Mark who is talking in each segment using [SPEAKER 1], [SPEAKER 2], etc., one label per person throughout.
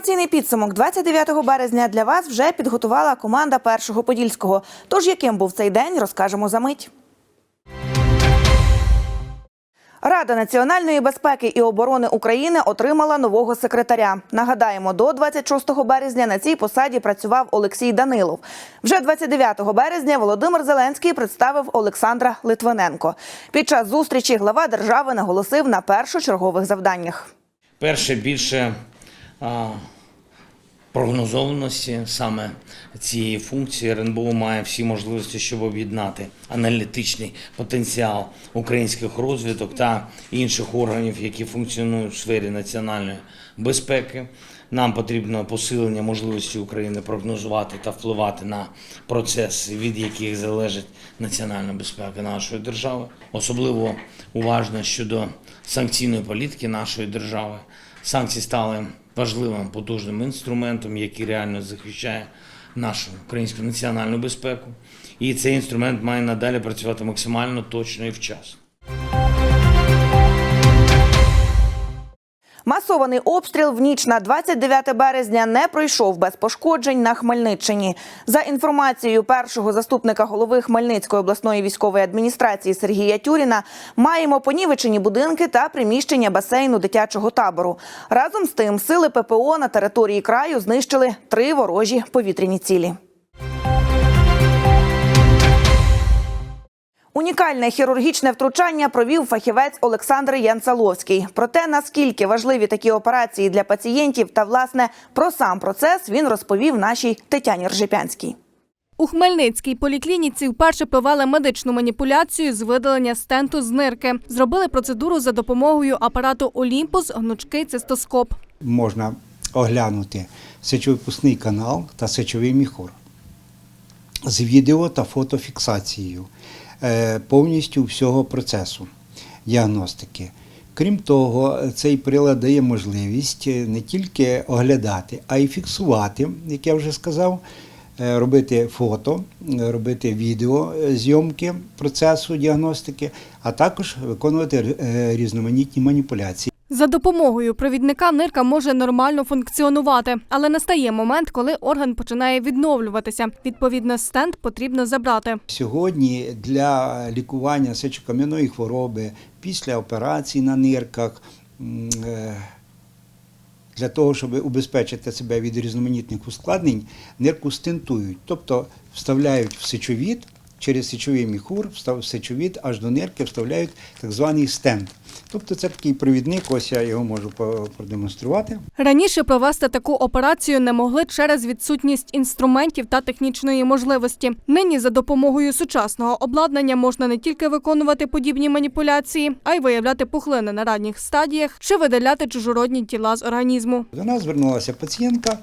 [SPEAKER 1] Інформаційний підсумок 29 березня для вас вже підготувала команда першого подільського. Тож яким був цей день, розкажемо за мить. Рада національної безпеки і оборони України отримала нового секретаря. Нагадаємо, до 26 березня на цій посаді працював Олексій Данилов. Вже 29 березня Володимир Зеленський представив Олександра Литвиненко. Під час зустрічі глава держави наголосив на першочергових завданнях.
[SPEAKER 2] Перше більше прогнозованості саме цієї функції РНБО має всі можливості, щоб об'єднати аналітичний потенціал українських розвиток та інших органів, які функціонують в сфері національної безпеки. Нам потрібно посилення можливості України прогнозувати та впливати на процеси, від яких залежить національна безпека нашої держави. Особливо уважно щодо санкційної політики нашої держави. Санкції стали важливим потужним інструментом, який реально захищає нашу українську національну безпеку. І цей інструмент має надалі працювати максимально точно і вчасно.
[SPEAKER 1] Масований обстріл в ніч на 29 березня не пройшов без пошкоджень на Хмельниччині. За інформацією першого заступника голови Хмельницької обласної військової адміністрації Сергія Тюріна, маємо понівечені будинки та приміщення басейну дитячого табору. Разом з тим, сили ППО на території краю знищили три ворожі повітряні цілі. Унікальне хірургічне втручання провів фахівець Олександр Янцаловський. Про те, наскільки важливі такі операції для пацієнтів та власне про сам процес він розповів нашій Тетяні Ржепянській.
[SPEAKER 3] У Хмельницькій поліклініці вперше провели медичну маніпуляцію з видалення стенту з нирки. Зробили процедуру за допомогою апарату Олімпус гнучкий цистоскоп.
[SPEAKER 4] можна оглянути сечовипускний канал та сечовий міхур з відео та фотофіксацією повністю всього процесу діагностики. Крім того, цей прилад дає можливість не тільки оглядати, а й фіксувати, як я вже сказав, е, робити фото, е, робити відео е, зйомки процесу діагностики, а також виконувати е, різноманітні маніпуляції.
[SPEAKER 3] За допомогою провідника нирка може нормально функціонувати, але настає момент, коли орган починає відновлюватися. Відповідно, стенд потрібно забрати.
[SPEAKER 4] Сьогодні для лікування сечокам'яної хвороби після операцій на нирках, е, для того, щоб убезпечити себе від різноманітних ускладнень, нирку стентують, тобто вставляють в сечовід. Через сечовий міхур в сечовід аж до нирки вставляють так званий стенд. Тобто це такий провідник, ось я його можу продемонструвати.
[SPEAKER 3] Раніше провести таку операцію не могли через відсутність інструментів та технічної можливості. Нині за допомогою сучасного обладнання можна не тільки виконувати подібні маніпуляції, а й виявляти пухлини на ранніх стадіях чи видаляти чужородні тіла з організму.
[SPEAKER 4] До нас звернулася пацієнтка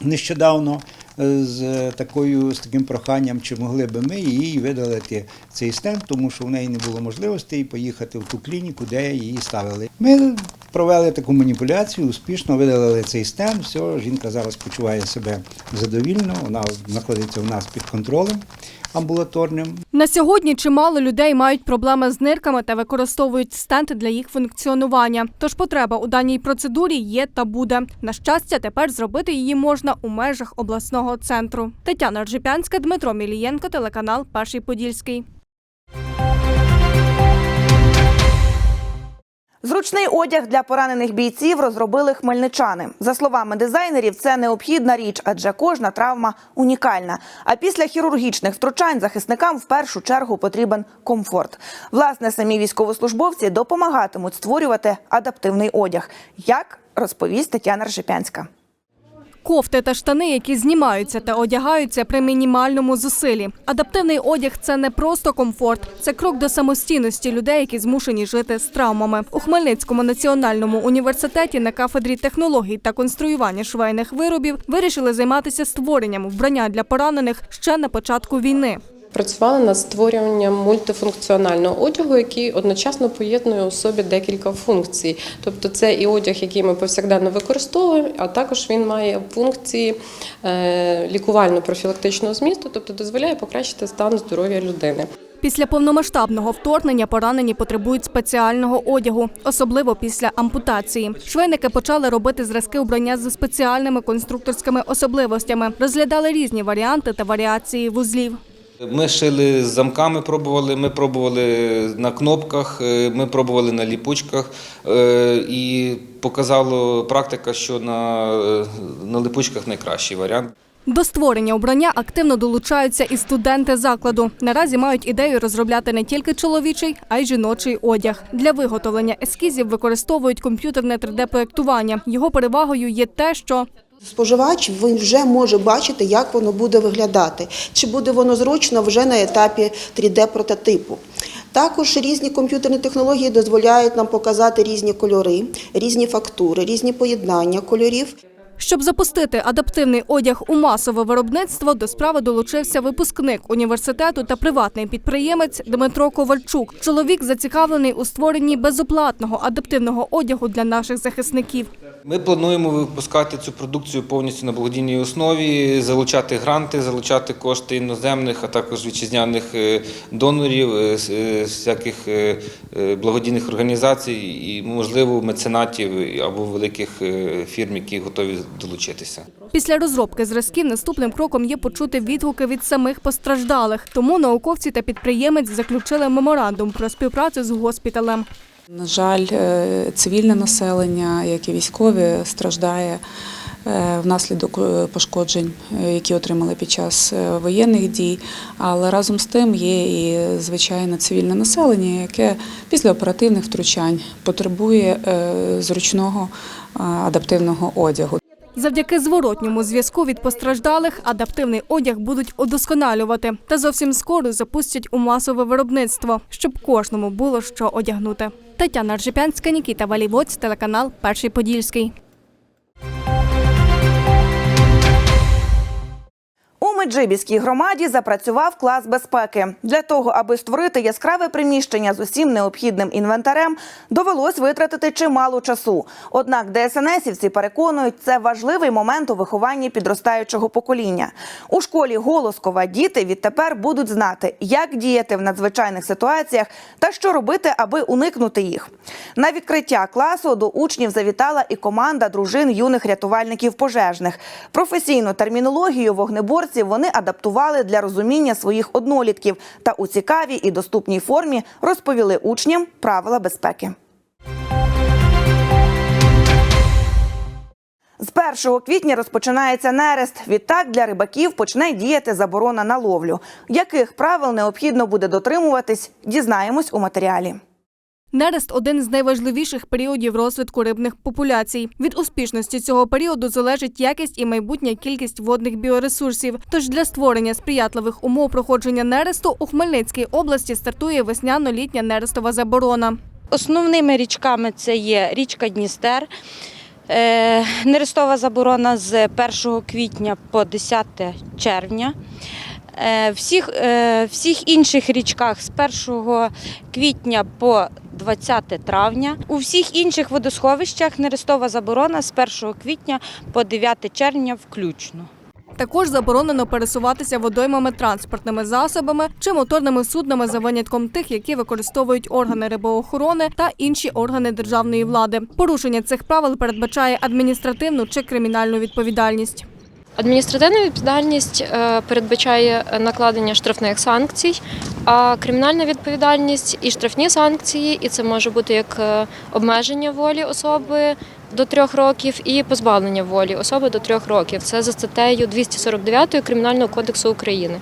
[SPEAKER 4] нещодавно з такою з таким проханням, чи могли би ми їй видалити цей стенд, тому що в неї не було можливості поїхати в ту клініку, де її ставили. Ми провели таку маніпуляцію, успішно видалили цей стенд. Все, жінка зараз почуває себе задовільно. Вона знаходиться у нас під контролем амбулаторним.
[SPEAKER 3] На сьогодні чимало людей мають проблеми з нирками та використовують стенд для їх функціонування. Тож потреба у даній процедурі є та буде. На щастя, тепер зробити її можна у межах обласного центру. Тетяна Ржипянська, Дмитро Мілієнко, телеканал Перший Подільський.
[SPEAKER 1] Зручний одяг для поранених бійців розробили хмельничани. За словами дизайнерів, це необхідна річ, адже кожна травма унікальна. А після хірургічних втручань захисникам в першу чергу потрібен комфорт. Власне, самі військовослужбовці допомагатимуть створювати адаптивний одяг. Як розповість Тетяна Ржепянська.
[SPEAKER 3] Кофти та штани, які знімаються та одягаються при мінімальному зусиллі. Адаптивний одяг це не просто комфорт, це крок до самостійності людей, які змушені жити з травмами. У Хмельницькому національному університеті на кафедрі технологій та конструювання швейних виробів вирішили займатися створенням вбрання для поранених ще на початку війни.
[SPEAKER 5] Працювали над створюванням мультифункціонального одягу, який одночасно поєднує у собі декілька функцій. Тобто це і одяг, який ми повсякденно використовуємо, а також він має функції е, лікувально-профілактичного змісту, тобто дозволяє покращити стан здоров'я людини.
[SPEAKER 3] Після повномасштабного вторгнення поранені потребують спеціального одягу, особливо після ампутації. Швейники почали робити зразки убрання з спеціальними конструкторськими особливостями, розглядали різні варіанти та варіації вузлів.
[SPEAKER 6] Ми шили з замками, пробували, ми пробували на кнопках, е, ми пробували на ліпучках. е, І показала практика, що на, е, на липучках найкращий варіант.
[SPEAKER 3] До створення убрання активно долучаються і студенти закладу. Наразі мають ідею розробляти не тільки чоловічий, а й жіночий одяг. Для виготовлення ескізів використовують комп'ютерне 3D-проєктування. Його перевагою є те, що
[SPEAKER 7] Споживач він вже може бачити, як воно буде виглядати, чи буде воно зручно вже на етапі 3D-прототипу. Також різні комп'ютерні технології дозволяють нам показати різні кольори, різні фактури, різні поєднання кольорів.
[SPEAKER 3] Щоб запустити адаптивний одяг у масове виробництво, до справи долучився випускник університету та приватний підприємець Дмитро Ковальчук. Чоловік зацікавлений у створенні безоплатного адаптивного одягу для наших захисників.
[SPEAKER 6] Ми плануємо випускати цю продукцію повністю на благодійній основі, залучати гранти, залучати кошти іноземних, а також вітчизняних е, донорів, е, е, всяких благодійних організацій і, можливо, меценатів або великих фірм, які готові долучитися.
[SPEAKER 3] Після розробки зразків наступним кроком є почути відгуки від самих постраждалих. Тому науковці та підприємець заключили меморандум про співпрацю з госпіталем.
[SPEAKER 8] На жаль, е, цивільне населення, як і військові, страждає е, внаслідок е, пошкоджень, які отримали під час воєнних дій. Але разом з тим є і звичайне цивільне населення, яке після оперативних втручань потребує зручного адаптивного одягу.
[SPEAKER 3] Завдяки зворотньому зв'язку від постраждалих адаптивний одяг будуть удосконалювати та зовсім скоро запустять у масове виробництво, щоб кожному було що одягнути. Тетяна Ржепянська, Нікіта Валівоць, телеканал Перший Подільський.
[SPEAKER 1] Меджибіській громаді запрацював клас безпеки. Для того, аби створити яскраве приміщення з усім необхідним інвентарем, довелось витратити чимало часу. Однак ДСНСівці переконують, це важливий момент у вихованні підростаючого покоління. У школі Голоскова діти відтепер будуть знати, як діяти в надзвичайних ситуаціях та що робити, аби уникнути їх. На відкриття класу до учнів завітала і команда дружин юних рятувальників пожежних. Професійну термінологію вогнеборців вони адаптували для розуміння своїх однолітків та у цікавій і доступній формі розповіли учням правила безпеки. З 1 квітня розпочинається нерест. Відтак для рибаків почне діяти заборона на ловлю. Яких правил необхідно буде дотримуватись, дізнаємось у матеріалі.
[SPEAKER 3] Нерест один з найважливіших періодів розвитку рибних популяцій. Від успішності цього періоду залежить якість і майбутня кількість водних біоресурсів. Тож для створення сприятливих умов проходження нересту у Хмельницькій області стартує весняно-літня нерестова заборона.
[SPEAKER 9] Основними річками це є річка Дністер. Е, Нерестова заборона з 1 квітня по 10 червня. Е, Всіх, е, всіх інших річках з 1 квітня по 20 травня. У всіх інших водосховищах нерестова заборона з 1 квітня по 9 червня включно.
[SPEAKER 3] Також заборонено пересуватися водоймами транспортними засобами чи моторними суднами за винятком тих, які використовують органи рибоохорони та інші органи державної влади. Порушення цих правил передбачає адміністративну чи кримінальну відповідальність.
[SPEAKER 10] Адміністративна відповідальність е, передбачає накладення штрафних санкцій, а кримінальна відповідальність і штрафні санкції, і це може бути як е, обмеження волі особи до трьох років і позбавлення волі особи до трьох років. Це за статтею 249 Кримінального кодексу України.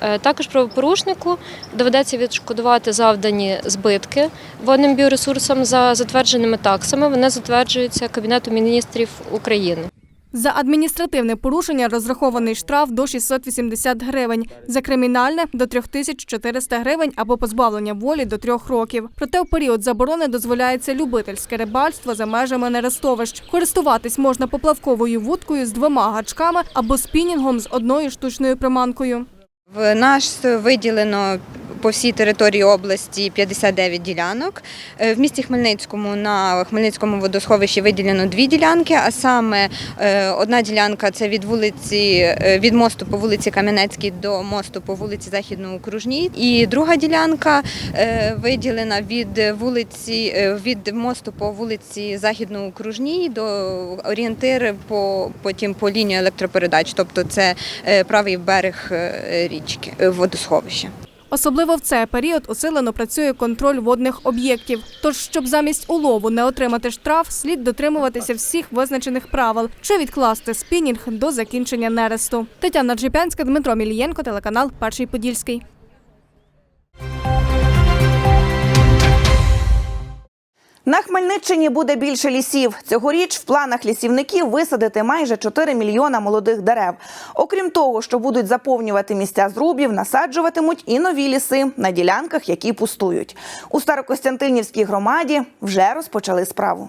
[SPEAKER 10] Е, Також правопорушнику доведеться відшкодувати завдані збитки водним біоресурсам за затвердженими таксами. Вони затверджуються Кабінетом міністрів України.
[SPEAKER 3] За адміністративне порушення розрахований штраф до 680 гривень, за кримінальне – до 3400 гривень або позбавлення волі до трьох років. Проте в період заборони дозволяється любительське рибальство за межами нерестовищ. Користуватись можна поплавковою вудкою з двома гачками або спінінгом з одною штучною приманкою.
[SPEAKER 11] В нас виділено по всій території області 59 ділянок. Е, В місті Хмельницькому на Хмельницькому водосховищі виділено дві ділянки, а саме е, одна ділянка це від вулиці е, від мосту по вулиці Кам'янецькій до мосту по вулиці Західноокружній. І друга ділянка виділена від вулиці від мосту по вулиці Західноокружній до орієнтири по потім по лінії електропередач, тобто це правий берег річки водосховища.
[SPEAKER 3] Особливо в цей період усилено працює контроль водних об'єктів. Тож, щоб замість улову не отримати штраф, слід дотримуватися всіх визначених правил чи відкласти спінінг до закінчення нересту. Тетяна Джипянська, Дмитро Мілієнко, телеканал Перший Подільський.
[SPEAKER 1] На Хмельниччині буде більше лісів. Цьогоріч в планах лісівників висадити майже 4 мільйона молодих дерев. Окрім того, що будуть заповнювати місця зрубів, насаджуватимуть і нові ліси на ділянках, які пустують. У Старокостянтинівській громаді вже розпочали справу.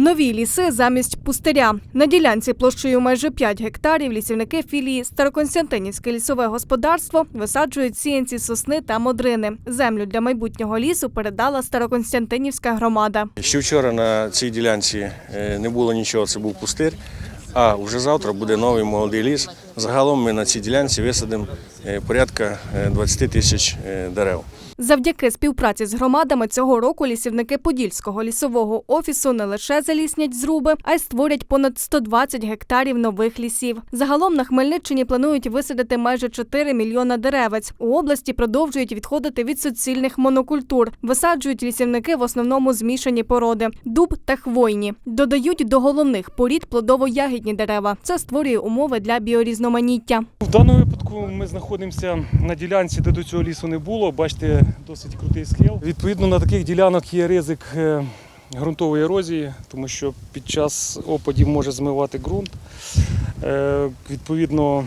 [SPEAKER 3] Нові ліси замість пустиря. На ділянці площею майже 5 гектарів лісівники філії Староконстантинівське лісове господарство висаджують сіянці сосни та модрини. Землю для майбутнього лісу передала Староконстантинівська громада.
[SPEAKER 12] Ще вчора на цій ділянці е, не було нічого, це був пустир. А вже завтра буде новий молодий ліс. Загалом ми на цій ділянці висадимо е, порядка е, 20 тисяч е, дерев.
[SPEAKER 3] Завдяки співпраці з громадами цього року лісівники Подільського лісового офісу не лише заліснять зруби, а й створять понад 120 гектарів нових лісів. Загалом на Хмельниччині планують висадити майже 4 мільйона деревець. У області продовжують відходити від суцільних монокультур. Висаджують лісівники в основному змішані породи дуб та хвойні. Додають до головних порід плодово-ягідні дерева. Це створює умови для біорізноманіття.
[SPEAKER 13] В даному випадку ми знаходимося на ділянці, де до цього лісу не було. Бачите, досить крутий схил. Відповідно, на таких ділянок є ризик е, ґрунтової ерозії, тому що під час опадів може змивати ґрунт. Е, Відповідно,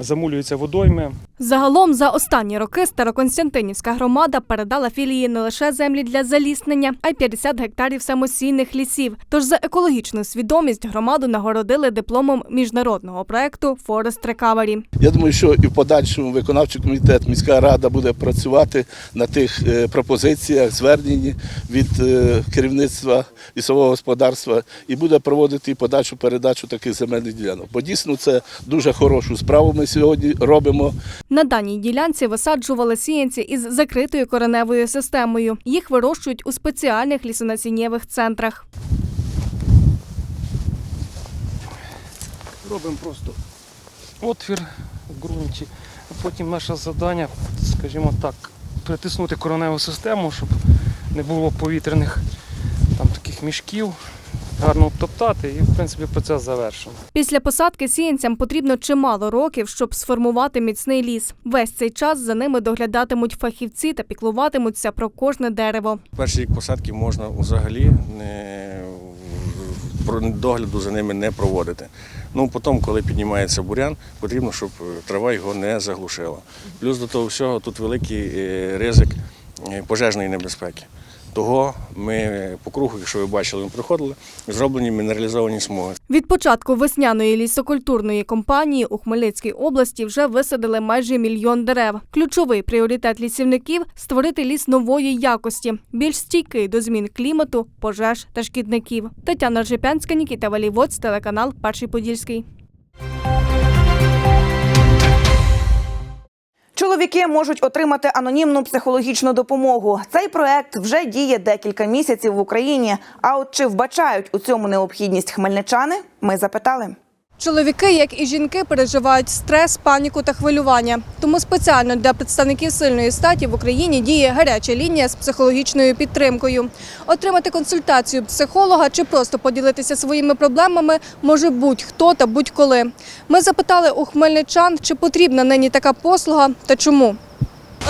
[SPEAKER 13] замулюються водойми.
[SPEAKER 3] Загалом за останні роки Староконстантинівська громада передала філії не лише землі для заліснення, а й 50 гектарів самосійних лісів. Тож за екологічну свідомість громаду нагородили дипломом міжнародного проекту Forest Recovery.
[SPEAKER 14] Я думаю, що і в подальшому виконавчий комітет, міська рада буде працювати на тих е, пропозиціях, зверненні від е, керівництва лісового господарства і буде проводити подальшу передачу таких земельних ділянок. Бо дійсно це дуже хорошу справу ми сьогодні робимо.
[SPEAKER 3] На даній ділянці висаджували сіянці із закритою кореневою системою. Їх вирощують у спеціальних лісонасіннєвих центрах.
[SPEAKER 13] Робимо просто отвір в ґрунті, потім наше завдання, скажімо так, притиснути короневу систему, щоб не було повітряних там, таких мішків, гарно обтоптати і, в принципі, процес завершено.
[SPEAKER 3] Після посадки сіянцям потрібно чимало років, щоб сформувати міцний ліс. Весь цей час за ними доглядатимуть фахівці та піклуватимуться про кожне дерево.
[SPEAKER 12] Перший рік посадки можна взагалі не, про- догляду за ними не проводити. Ну, потім, коли піднімається бурян, потрібно, щоб е, трава його не заглушила. Плюс до того всього тут великий е, ризик е, пожежної небезпеки. Того ми по кругу, якщо ви бачили, ми приходили, зроблені мінералізовані смуги.
[SPEAKER 3] Від початку весняної лісокультурної кампанії у Хмельницькій області вже висадили майже мільйон дерев. Ключовий пріоритет лісівників створити ліс нової якості, більш стійкий до змін клімату, пожеж та шкідників. Тетяна Жипянська, Нікіта Валівоць, телеканал Перший Подільський.
[SPEAKER 1] Чоловіки можуть отримати анонімну психологічну допомогу. Цей проект вже діє декілька місяців в Україні. А от чи вбачають у цьому необхідність хмельничани? Ми запитали.
[SPEAKER 3] Чоловіки, як і жінки, переживають стрес, паніку та хвилювання. Тому спеціально для представників сильної статі в Україні діє гаряча лінія з психологічною підтримкою. Отримати консультацію психолога чи просто поділитися своїми проблемами може будь-хто та будь-коли. Ми запитали у хмельничан, чи потрібна нині така послуга та чому.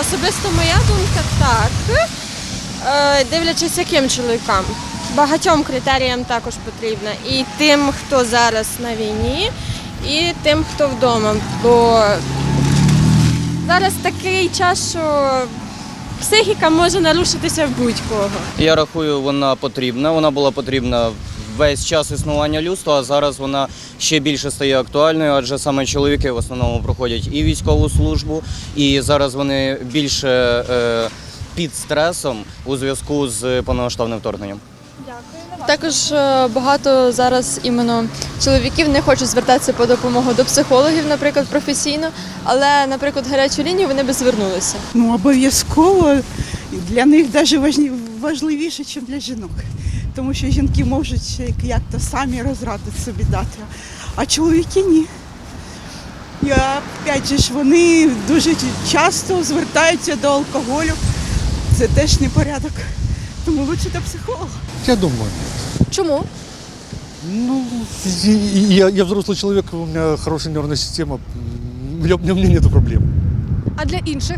[SPEAKER 15] Особисто моя думка так. Е, Дивлячись, яким чоловікам. Багатьом критеріям також потрібна. І тим, хто зараз на війні, і тим, хто вдома. Бо зараз такий час, що психіка може нарушитися в будь-кого.
[SPEAKER 16] Я рахую, вона потрібна. Вона була потрібна весь час існування людства, а зараз вона
[SPEAKER 9] ще більше стає актуальною, адже саме чоловіки в основному проходять і військову службу, і зараз вони більше е, під стресом у зв'язку з повномасштабним вторгненням.
[SPEAKER 16] Також е, багато зараз іменно чоловіків не хочуть звертатися по допомогу до психологів, наприклад, професійно, але, наприклад, гарячу лінію вони би звернулися.
[SPEAKER 17] Ну, обов'язково для них навіть важливіше, ніж для жінок. Тому що жінки можуть як- як-то самі розрати собі дати, а чоловіки ні. І опять же ж вони дуже часто звертаються до алкоголю. Це теж непорядок. Тому лучше до психолога.
[SPEAKER 18] Я думаю.
[SPEAKER 3] Чому?
[SPEAKER 18] Ну, я, я взрослый человек, у меня хорошая нервная система. У меня, у меня нет проблем.
[SPEAKER 3] А для інших?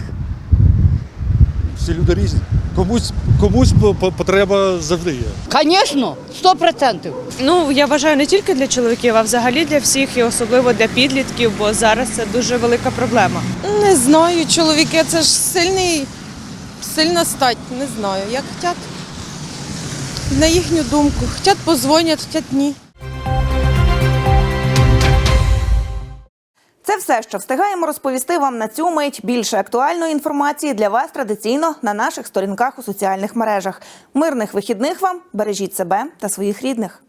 [SPEAKER 18] Всі люди різні. Комусь, комусь по- по- потреба завжди є.
[SPEAKER 7] Звісно, сто процентів.
[SPEAKER 16] Ну я вважаю не тільки для чоловіків, а взагалі для всіх, і особливо для підлітків, бо зараз це дуже велика проблема. Не знаю, чоловіки це ж сильний, сильна стать. Не знаю, як хочуть. На їхню думку, хочуть позвонять, хочуть ні.
[SPEAKER 1] Це все, що встигаємо розповісти вам на цю мить. Більше актуальної інформації для вас традиційно на наших сторінках у соціальних мережах. Мирних вихідних вам бережіть себе та своїх рідних.